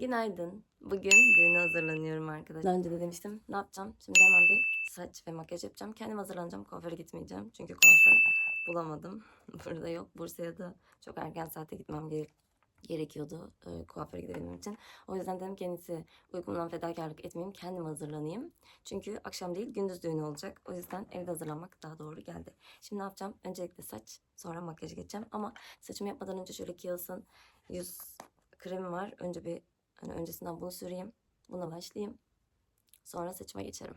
Günaydın. Bugün düğüne hazırlanıyorum arkadaşlar. Daha önce de demiştim ne yapacağım? Şimdi hemen bir saç ve makyaj yapacağım. Kendim hazırlanacağım. Kuaföre gitmeyeceğim. Çünkü kuaför bulamadım. Burada yok. Bursa'ya da çok erken saate gitmem gerek gerekiyordu e, kuaföre gidebilmem için. O yüzden dedim kendisi uykumdan fedakarlık etmeyeyim. Kendim hazırlanayım. Çünkü akşam değil gündüz düğünü olacak. O yüzden evde hazırlanmak daha doğru geldi. Şimdi ne yapacağım? Öncelikle saç sonra makyaja geçeceğim. Ama saçımı yapmadan önce şöyle Kiehl's'ın yüz kremi var. Önce bir hani öncesinden bunu süreyim. Buna başlayayım. Sonra saçıma geçerim.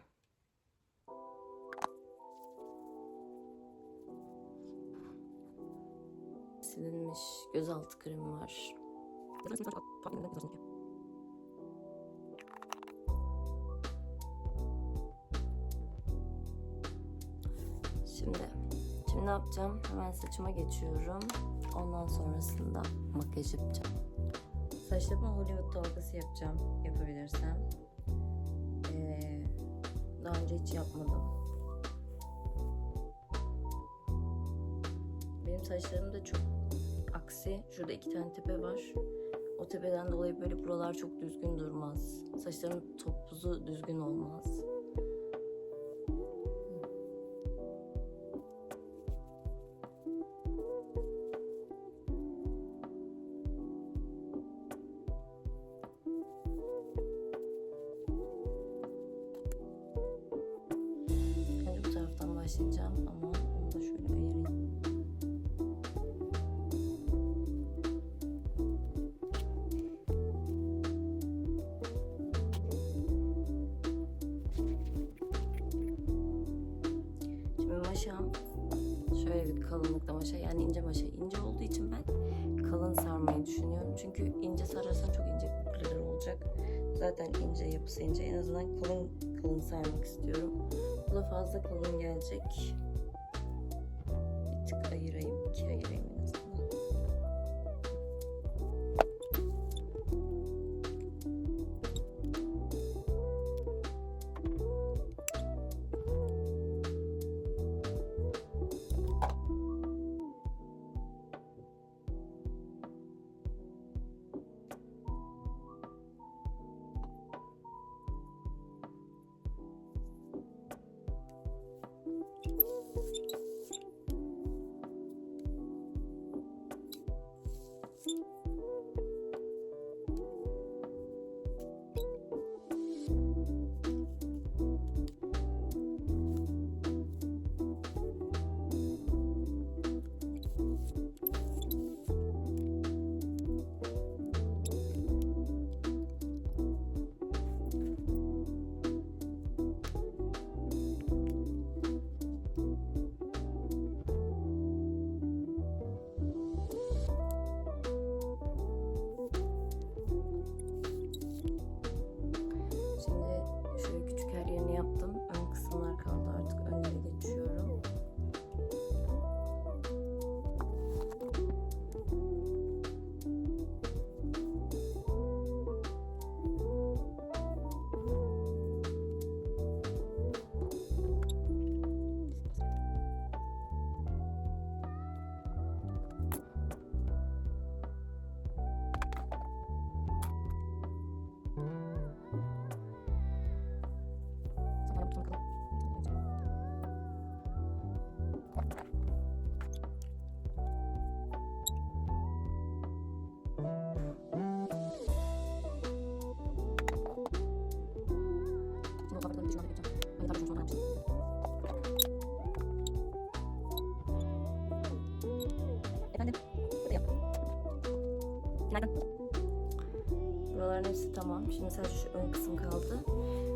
Silinmiş gözaltı kremi var. Şimdi, şimdi ne yapacağım? Hemen saçıma geçiyorum. Ondan sonrasında makyaj yapacağım. Saçlarıma Hollywood dalgası yapacağım. Yapabilirsem. Ee, daha önce hiç yapmadım. Benim saçlarım da çok aksi. Şurada iki tane tepe var. O tepeden dolayı böyle buralar çok düzgün durmaz. Saçların topuzu düzgün olmaz. Başlayacağım ama onu da şöyle ayırayım. Şimdi maşam şöyle bir kalınlıkta maşa yani ince maşa ince olduğu için ben kalın sarmayı düşünüyorum. Çünkü ince sararsan çok ince olacak. Zaten ince yapısı ince. En azından kalın kalın sarmak istiyorum. Bu da fazla kalın gelecek. Bir tık ayırayım, iki ayırayım en azından. Tamam. Şimdi sadece şu ön kısım kaldı.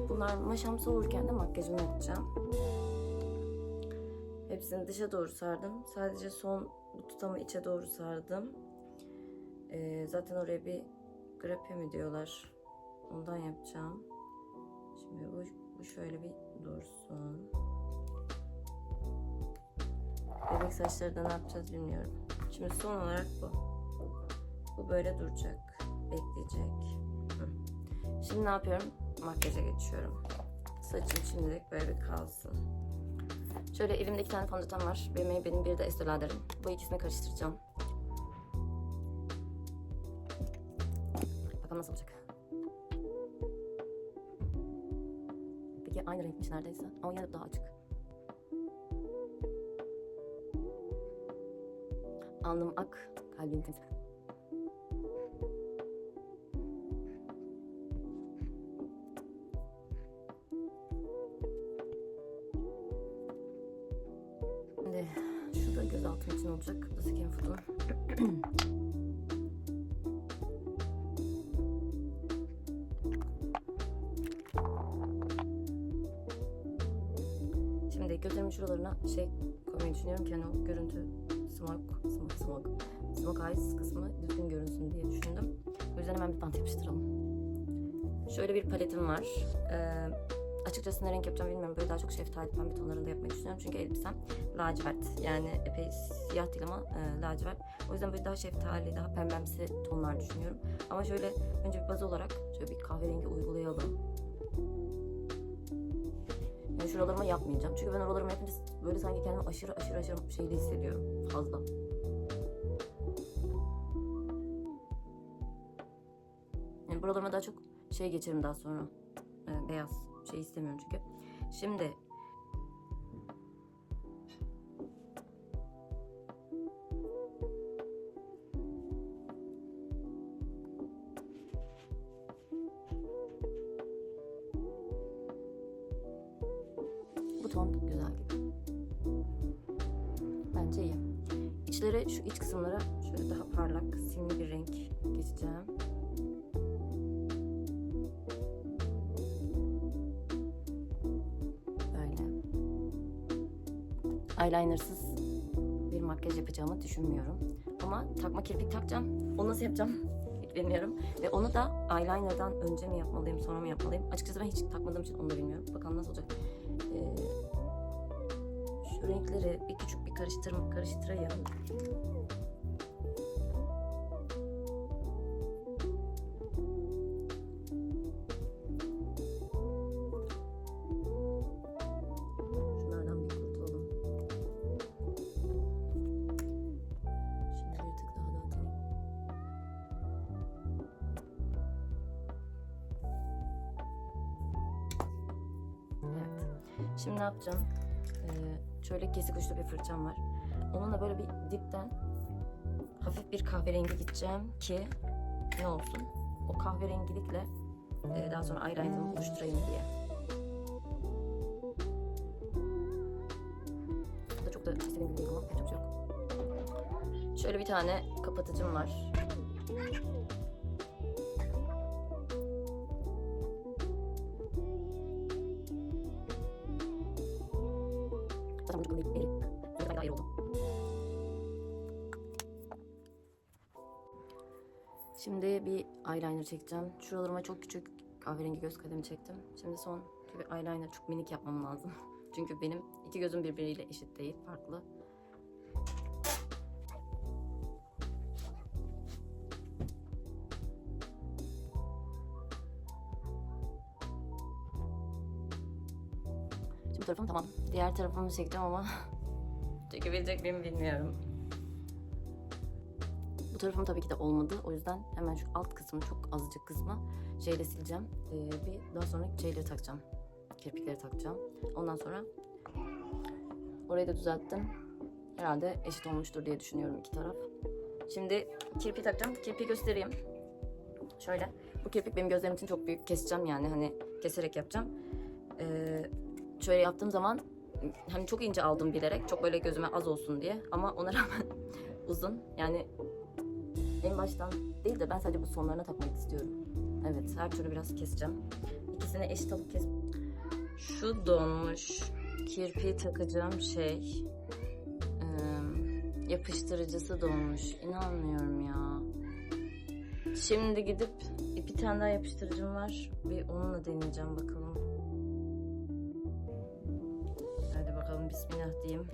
Bunlar maşam soğurken de makyajımı yapacağım. Hepsini dışa doğru sardım. Sadece son bu tutamı içe doğru sardım. Ee, zaten oraya bir grape mi diyorlar. Ondan yapacağım. Şimdi bu, bu şöyle bir dursun. Bebek saçları da ne yapacağız bilmiyorum. Şimdi son olarak bu. Bu böyle duracak. Bekleyecek. Şimdi ne yapıyorum? Makyaja geçiyorum. Saçım şimdilik böyle bir kalsın. Şöyle elimde iki tane fondöten var. Benim, benim biri de Estee Lauder'ım. Bu ikisini karıştıracağım. Bakalım nasıl olacak. Peki aynı renkmiş neredeyse. Ama yine daha açık. Alnım ak, kalbim temiz. Şimdi şu da göz altım için olacak. Bu da Skin Food'un. Şimdi gözlerimin şuralarına şey koymayı düşünüyorum ki hani o görüntü smoke, smoke, smoke, smoke eyes kısmı düzgün görünsün diye düşündüm. O yüzden hemen bir bant yapıştıralım. Şöyle bir paletim var. Ee, açıkçası ne renk yapacağım bilmiyorum. Böyle daha çok şeftali pembe tonlarında yapmayı düşünüyorum. Çünkü elbisem lacivert. Yani epey siyah değil ama e, lacivert. O yüzden böyle daha şeftali, daha pembemsi tonlar düşünüyorum. Ama şöyle önce bir baz olarak şöyle bir kahverengi uygulayalım. Yani şuralarıma yapmayacağım. Çünkü ben oralarıma yapınca böyle sanki kendimi aşırı aşırı aşırı şeyde hissediyorum. Fazla. Yani buralarıma daha çok şey geçerim daha sonra. Ee, beyaz şey istemiyorum çünkü. Şimdi bu ton güzel gibi. Bence iyi. İçlere şu iç kısımlara şöyle daha parlak simli bir renk geçeceğim. Eyelinersız bir makyaj yapacağımı düşünmüyorum. Ama takma kirpik takacağım. Onu nasıl yapacağım? Bilmiyorum. Ve onu da eyelinerdan önce mi yapmalıyım, sonra mı yapmalıyım? Açıkçası ben hiç takmadığım için onu da bilmiyorum. Bakalım nasıl olacak. Ee, şu renkleri bir küçük bir karıştırma karıştırayım. Şimdi ne yapacağım? Ee, şöyle kesik uçlu bir fırçam var. Onunla böyle bir dipten hafif bir kahverengi gideceğim ki ne olsun? O kahverengilikle e, daha sonra eyeliner'ımı oluşturayım diye. Bu da çok da istediğim gibi yapacak bir şey yok. Şöyle bir tane kapatıcım var. Eyeliner çekeceğim. Şuralarıma çok küçük kahverengi göz kalemi çektim. Şimdi son bir eyeliner çok minik yapmam lazım. Çünkü benim iki gözüm birbiriyle eşit değil, farklı. Şimdi bu tarafım tamam. Diğer tarafımı çekeceğim ama çekebilecek miyim bilmiyorum. Bu tarafım tabii ki de olmadı. O yüzden hemen şu alt kısmı çok azıcık kısmı şeyle sileceğim. Ee, bir daha sonra şeyleri takacağım. Kirpikleri takacağım. Ondan sonra orayı da düzelttim. Herhalde eşit olmuştur diye düşünüyorum iki taraf. Şimdi kirpi takacağım. Kirpi göstereyim. Şöyle. Bu kirpik benim gözlerim için çok büyük. Keseceğim yani hani keserek yapacağım. Ee, şöyle yaptığım zaman hani çok ince aldım bilerek. Çok böyle gözüme az olsun diye. Ama ona rağmen uzun. Yani en baştan değil de ben sadece bu sonlarına takmak istiyorum. Evet her türlü biraz keseceğim. İkisini eşit alıp kes. Şu donmuş kirpiği takacağım şey yapıştırıcısı donmuş. İnanmıyorum ya. Şimdi gidip bir tane daha yapıştırıcım var. Bir onunla deneyeceğim bakalım. Hadi bakalım bismillah diyeyim.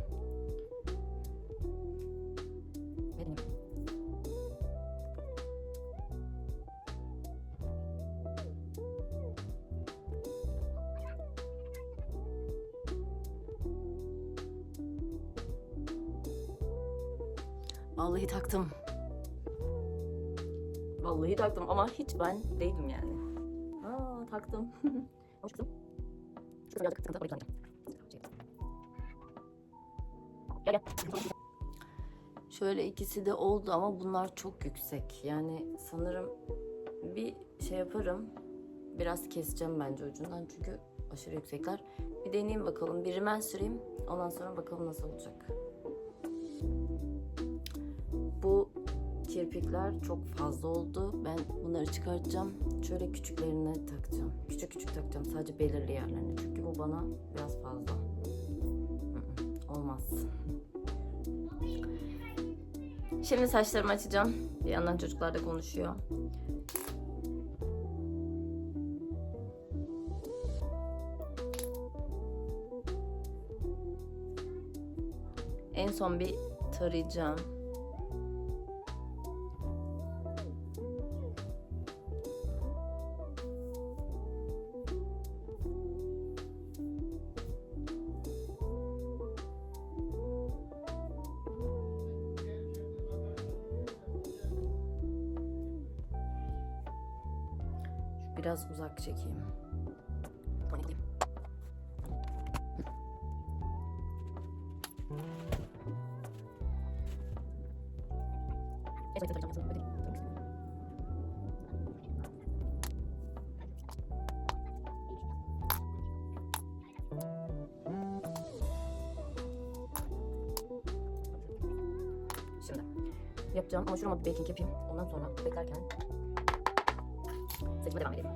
Vallahi taktım. Vallahi taktım ama hiç ben değilim yani. Aa taktım. Hoş kızım. Şöyle ikisi de oldu ama bunlar çok yüksek. Yani sanırım bir şey yaparım. Biraz keseceğim bence ucundan çünkü aşırı yüksekler. Bir deneyeyim bakalım. Bir rimen süreyim. Ondan sonra bakalım nasıl olacak. Bu kirpikler çok fazla oldu. Ben bunları çıkartacağım. Şöyle küçüklerine takacağım. Küçük küçük takacağım. Sadece belirli yerlerine. Çünkü bu bana biraz fazla. Olmaz. Şimdi saçlarımı açacağım. Bir yandan çocuklar da konuşuyor. En son bir tarayacağım. Biraz uzak çekeyim. Şimdi yapacağım ama şurama bir baking yapayım. Ondan sonra beklerken seçime devam edelim.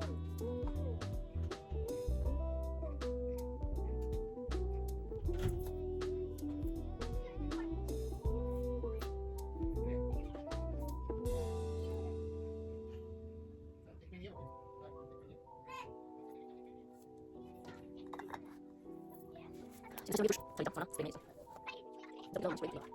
Şimdi bir duş sayacağım sonra size vereceğim. Tabii olmamış böyle değil. Komik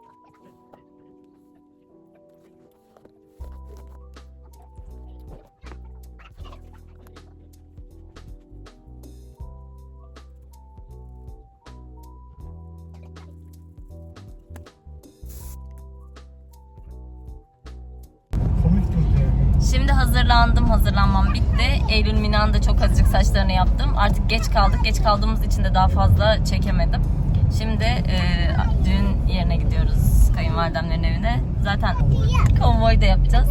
Şimdi hazırlandım. Hazırlanmam bitti. Eylül Minan da çok azıcık saçlarını yaptım. Artık geç kaldık. Geç kaldığımız için de daha fazla çekemedim. Şimdi e, düğün yerine gidiyoruz. Kayınvalidemlerin evine. Zaten konvoy da yapacağız.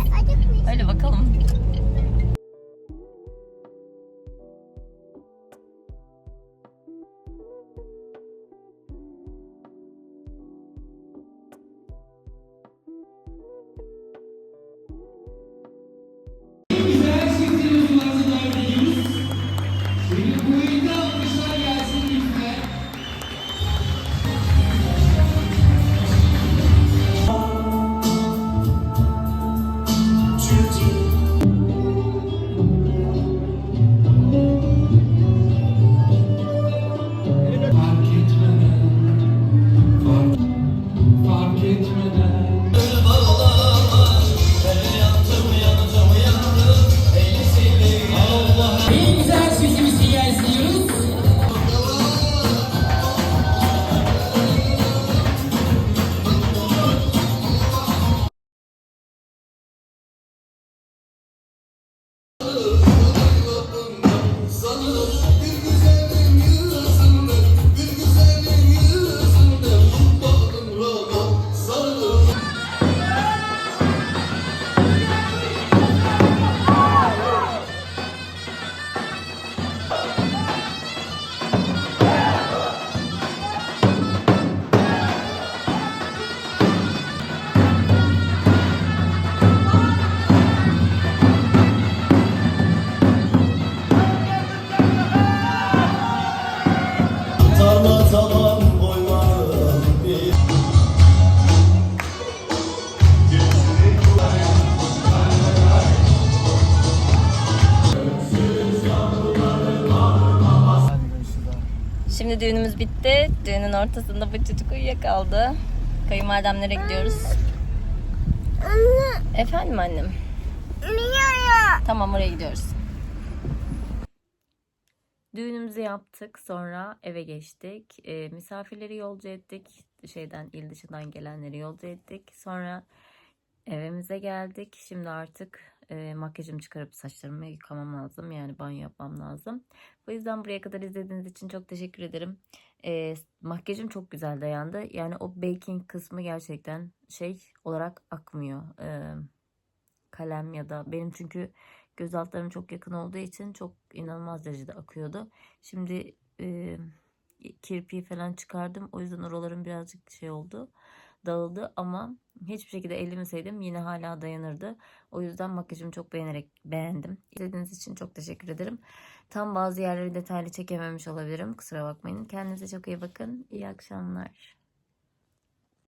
Şimdi düğünümüz bitti. Düğünün ortasında bu çocuk uyuyakaldı. Kayınvalidemlere gidiyoruz. Anne. Efendim annem. Tamam oraya gidiyoruz. Düğünümüzü yaptık. Sonra eve geçtik. Ee, misafirleri yolcu ettik. Şeyden, il dışından gelenleri yolcu ettik. Sonra evimize geldik. Şimdi artık e, makyajımı çıkarıp saçlarımı yıkamam lazım. Yani banyo yapmam lazım. Bu yüzden buraya kadar izlediğiniz için çok teşekkür ederim. E, makyajım çok güzel dayandı. Yani o baking kısmı gerçekten şey olarak akmıyor. E, kalem ya da benim çünkü göz altlarım çok yakın olduğu için çok inanılmaz derecede akıyordu. Şimdi e, kirpiği falan çıkardım. O yüzden oralarım birazcık şey oldu. Dağıldı ama hiçbir şekilde ellemeseydim yine hala dayanırdı. O yüzden makyajımı çok beğenerek beğendim. İzlediğiniz için çok teşekkür ederim. Tam bazı yerleri detaylı çekememiş olabilirim. Kusura bakmayın. Kendinize çok iyi bakın. İyi akşamlar.